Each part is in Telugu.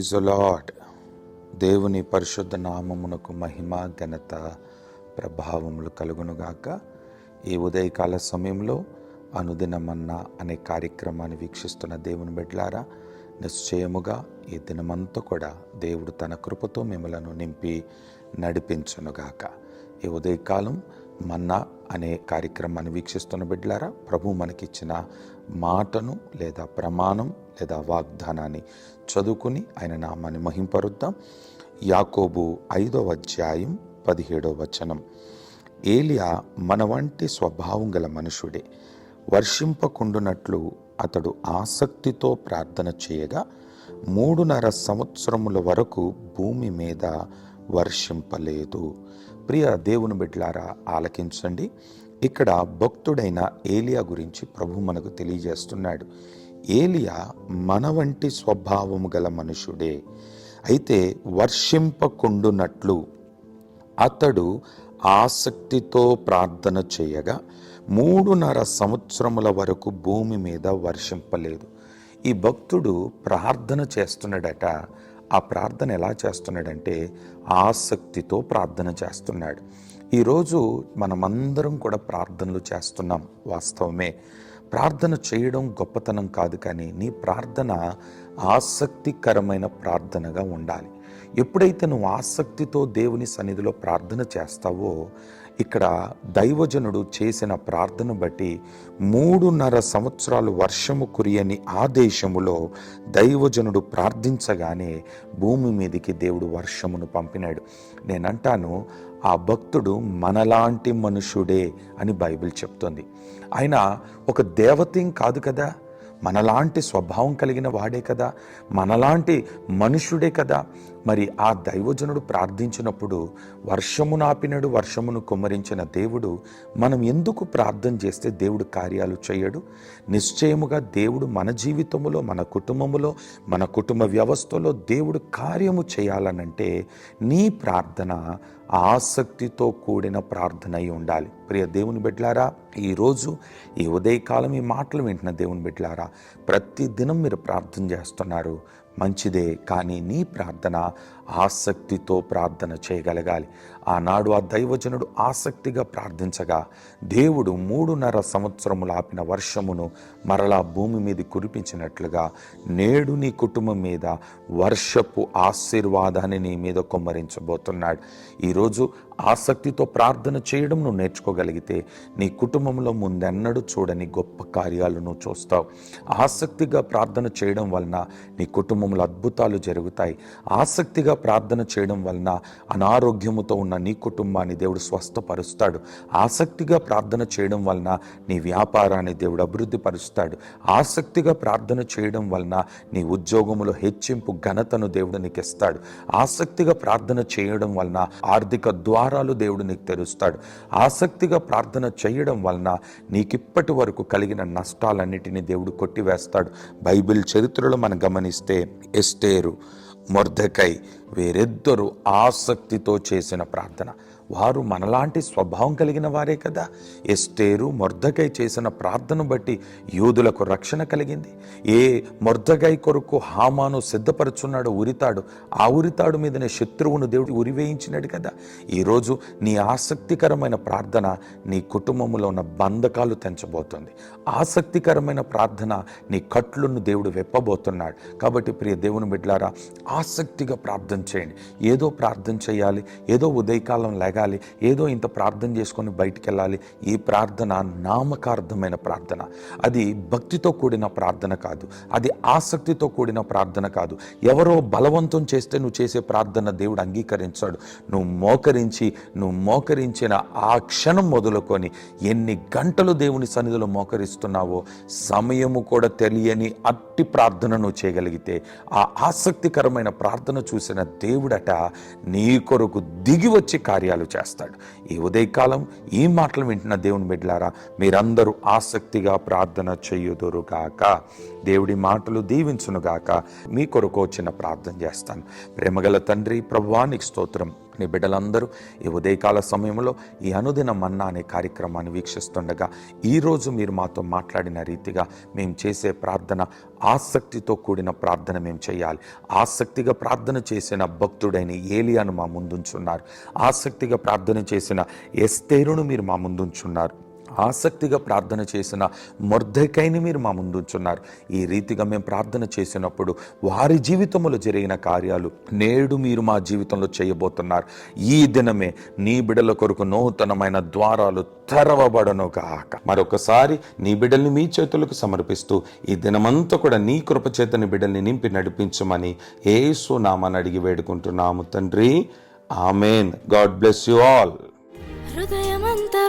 ప్రైజ్ లాడ్ దేవుని పరిశుద్ధ నామమునకు మహిమ ఘనత ప్రభావములు కలుగునుగాక ఈ ఉదయకాల సమయంలో అనుదినమన్నా అనే కార్యక్రమాన్ని వీక్షిస్తున్న దేవుని బిడ్లారా నిశ్చయముగా ఈ దినమంతా కూడా దేవుడు తన కృపతో మిమ్మలను నింపి నడిపించునుగాక ఈ ఉదయకాలం మన్నా అనే కార్యక్రమాన్ని వీక్షిస్తున్న బిడ్డలారా ప్రభు మనకిచ్చిన మాటను లేదా ప్రమాణం లేదా వాగ్దానాన్ని చదువుకుని ఆయన నామాన్ని మహింపరుద్దాం. యాకోబు ఐదవ అధ్యాయం పదిహేడవ వచనం. ఏలియా మన వంటి స్వభావం గల మనుషుడే వర్షింపకుండునట్లు అతడు ఆసక్తితో ప్రార్థన చేయగా మూడున్నర సంవత్సరముల వరకు భూమి మీద వర్షింపలేదు. ప్రియ దేవుని బిడ్లారా ఆలకించండి. ఇక్కడ భక్తుడైన ఏలియా గురించి ప్రభు మనకు తెలియజేస్తున్నాడు. ఏలియా మన వంటి స్వభావము గల మనుషుడే. అయితే వర్షింపకుండునట్లు అతడు ఆసక్తితో ప్రార్థన చేయగా మూడున్నర సంవత్సరముల వరకు భూమి మీద వర్షింపలేదు. ఈ భక్తుడు ప్రార్థన చేస్తున్నాడట ఆ ప్రార్థన ఎలా చేస్తున్నాడంటే ఆసక్తితో ప్రార్థన చేస్తున్నాడు. ఈరోజు మనమందరం కూడా ప్రార్థనలు చేస్తున్నాం వాస్తవమే. ప్రార్థన చేయడం గొప్పతనం కాదు కానీ నీ ప్రార్థన ఆసక్తికరమైన ప్రార్థనగా ఉండాలి. ఎప్పుడైతే నువ్వు ఆసక్తితో దేవుని సన్నిధిలో ప్రార్థన చేస్తావో ఇక్కడ దైవజనుడు చేసిన ప్రార్థన బట్టి మూడున్నర సంవత్సరాలు వర్షము కురియని ఆ దేశములో దైవజనుడు ప్రార్థించగానే భూమి మీదకి దేవుడు వర్షమును పంపినాడు. నేనంటాను ఆ భక్తుడు మనలాంటి మనుషుడే అని బైబిల్ చెప్తుంది. ఆయన ఒక దేవతేం కాదు కదా? మనలాంటి స్వభావం కలిగిన వాడే కదా మనలాంటి మనుషుడే కదా. మరి ఆ దైవజనుడు ప్రార్థించినప్పుడు వర్షము నాపినడు వర్షమును కుమ్మరించిన దేవుడు మనం ఎందుకు ప్రార్థన చేస్తే దేవుడు కార్యాలు చేయడు? నిశ్చయముగా దేవుడు మన జీవితంలో మన కుటుంబములో మన కుటుంబ వ్యవస్థలో దేవుడు కార్యము చేయాలనంటే నీ ప్రార్థన ఆసక్తితో కూడిన ప్రార్థన అయి ఉండాలి. ప్రియ దేవుని బిడ్డలారా ఈరోజు ఈ ఉదయకాలం ఈ మాటలు వింటున్న దేవుని బిడ్డలారా ప్రతి దినం మీరు ప్రార్థన చేస్తున్నారు. మంచిదే కానీ నీ ప్రార్థన ఆసక్తితో ప్రార్థన చేయగలగాలి. ఆనాడు ఆ దైవజనుడు ఆసక్తిగా ప్రార్థించగా దేవుడు మూడున్నర సంవత్సరములు ఆపిన వర్షమును మరలా భూమి మీద కురిపించినట్లుగా నేడు నీ కుటుంబం మీద వర్షపు ఆశీర్వాదాన్ని నీ మీద కొమ్మరించబోతున్నాడు. ఈరోజు ఆసక్తితో ప్రార్థన చేయడం నువ్వు నేర్చుకోగలిగితే నీ కుటుంబంలో ముందెన్నడూ చూడని గొప్ప కార్యాలు నువ్వు చూస్తావు. ఆసక్తిగా ప్రార్థన చేయడం వలన నీ కుటుంబంలో అద్భుతాలు జరుగుతాయి. ఆసక్తిగా ప్రార్థన చేయడం వలన అనారోగ్యముతో ఉన్న నీ కుటుంబాన్ని దేవుడు స్వస్థపరుస్తాడు. ఆసక్తిగా ప్రార్థన చేయడం వలన నీ వ్యాపారాన్ని దేవుడు అభివృద్ధి పరుస్తాడు ఆసక్తిగా ప్రార్థన చేయడం వలన నీ ఉద్యోగములో హెచ్చింపు ఘనతను దేవుడు నీకు ఇస్తాడు ఆసక్తిగా ప్రార్థన చేయడం వలన ఆర్థిక ద్వారాలు దేవుడు నీకు తెరుస్తాడు. ఆసక్తిగా ప్రార్థన చేయడం వలన నీకిప్పటి వరకు కలిగిన నష్టాలన్నిటినీ దేవుడు కొట్టివేస్తాడు. బైబిల్ చరిత్రలో మనం గమనిస్తే ఎస్టేరు మొర్ధకై వీరిద్దరూ ఆసక్తితో చేసిన ప్రార్థన. వారు మనలాంటి స్వభావం కలిగిన వారే కదా. ఎస్టేరు మొర్దకై చేసిన ప్రార్థన బట్టి యూదులకు రక్షణ కలిగింది. ఏ మొర్దగై కొరకు హామాను సిద్ధపరుచున్నాడు ఉరితాడు ఆ ఉరితాడు మీదనే శత్రువును దేవుడు ఉరివేయించినాడు కదా. ఈరోజు నీ ఆసక్తికరమైన ప్రార్థన నీ కుటుంబంలో ఉన్న బంధకాలు తెంచబోతుంది. ఆసక్తికరమైన ప్రార్థన నీ కట్లను దేవుడు వెప్పబోతున్నాడు. కాబట్టి ప్రియ దేవుని బిడ్లారా ఆసక్తిగా ప్రార్థన చేయండి. ఏదో ప్రార్థన చేయాలి ఏదో ఉదయకాలం లేగాలి ఏదో ఇంత ప్రార్థన చేసుకొని బయటికి వెళ్ళాలి ఈ ప్రార్థన నామకార్థమైన ప్రార్థన. అది భక్తితో కూడిన ప్రార్థన కాదు. అది ఆసక్తితో కూడిన ప్రార్థన కాదు. ఎవరో బలవంతం చేస్తే నువ్వు చేసే ప్రార్థన దేవుడు అంగీకరించాడు. నువ్వు మోకరించి నువ్వు మోకరించిన ఆ క్షణం మొదలుకొని ఎన్ని గంటలు దేవుని సన్నిధిలో మోకరిస్తున్నావో సమయము కూడా తెలియని అట్టి ప్రార్థనను చేయగలిగితే ఆ ఆసక్తికరమైన ప్రార్థన చూసిన దేవుడట నీ కొరకు దిగి వచ్చి కార్యాలు చేస్తాడు. ఈ ఉదయకాలం ఈ మాటలు వింటున్న దేవుని బిడ్డలారా మీరందరూ ఆసక్తిగా ప్రార్థన చేయుదురుగాక దేవుడి మాటలు దీవించునుగాక మీ కొరకు వచ్చిన ప్రార్థన చేస్తాను. ప్రేమగల తండ్రి ప్రభువానికి స్తోత్రం. నీ బిడ్డలందరూ ఈ ఉదయకాల సమయంలో ఈ అనుదిన మన్నా అనే కార్యక్రమాన్ని వీక్షిస్తుండగా ఈరోజు మీరు మాతో మాట్లాడిన రీతిగా మేము చేసే ప్రార్థన ఆసక్తితో కూడిన ప్రార్థన మేము చేయాలి. ఆసక్తిగా ప్రార్థన చేసిన భక్తుడైన ఏలియాను మా ముందుంచున్నారు. ఆసక్తిగా ప్రార్థన చేసిన ఎస్తేరును మీరు మా ముందుంచున్నారు. ఆసక్తిగా ప్రార్థన చేసిన మొర్ధకైని మీరు మా ముందుంచున్నారు ఈ రీతిగా మేము ప్రార్థన చేసినప్పుడు వారి జీవితంలో జరిగిన కార్యాలు నేడు మీరు మా జీవితంలో చేయబోతున్నారు. ఈ దినమే నీ బిడల కొరకు నూతనమైన ద్వారాలు తెరవబడను కాక మరొకసారి నీ బిడ్డల్ని మీ చేతులకు సమర్పిస్తూ ఈ దినమంతా కూడా నీ కృప చేతని బిడ్డల్ని నింపి నడిపించమని ఏసు నామాన్ని అడిగి వేడుకుంటున్నాము తండ్రి. Amen. God bless you all.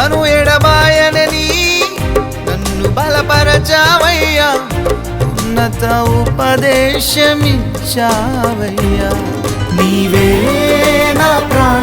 విడువను ఎడబాయనని నన్ను బలపరచావయ్యా. ఉన్నత ఉపదేశమిచ్చావయ్యా. నీవే నా ప్రాణ.